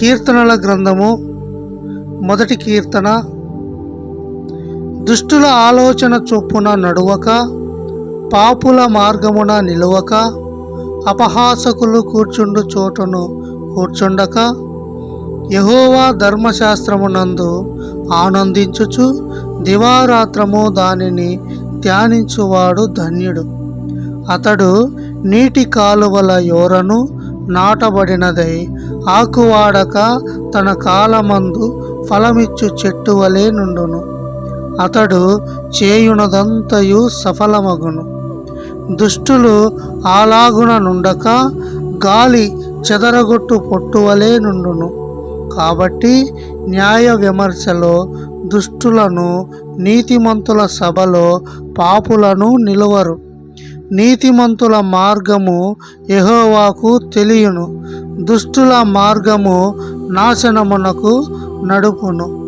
కీర్తనల గ్రంథము మొదటి కీర్తన. దుష్టుల ఆలోచన చొప్పున నడువక పాపుల మార్గమున నిలువక అపహాసకులు కూర్చుండు చోటును కూర్చుండక యహోవా ధర్మశాస్త్రమునందు ఆనందించుచు దివారాత్రము దానిని ధ్యానించువాడు ధన్యుడు. అతడు నీటి కాలువల యోరను నాటబడినదై ఆకువాడక తన కాలమందు ఫలమిచ్చు చెట్టు వలె నుండును. అతడు చేయునదంతయు సఫలమగును. దుష్టులు ఆలాగున నుండక గాలి చెదరగొట్టు పొట్టువలే నుండును. కాబట్టి న్యాయ విమర్శలో దుష్టులను నీతిమంతుల సభలో పాపులను నిలువరు. నీతిమంతుల మార్గము యహోవాకు తెలియను. దుష్టుల మార్గము నాశనమునకు నడుపును.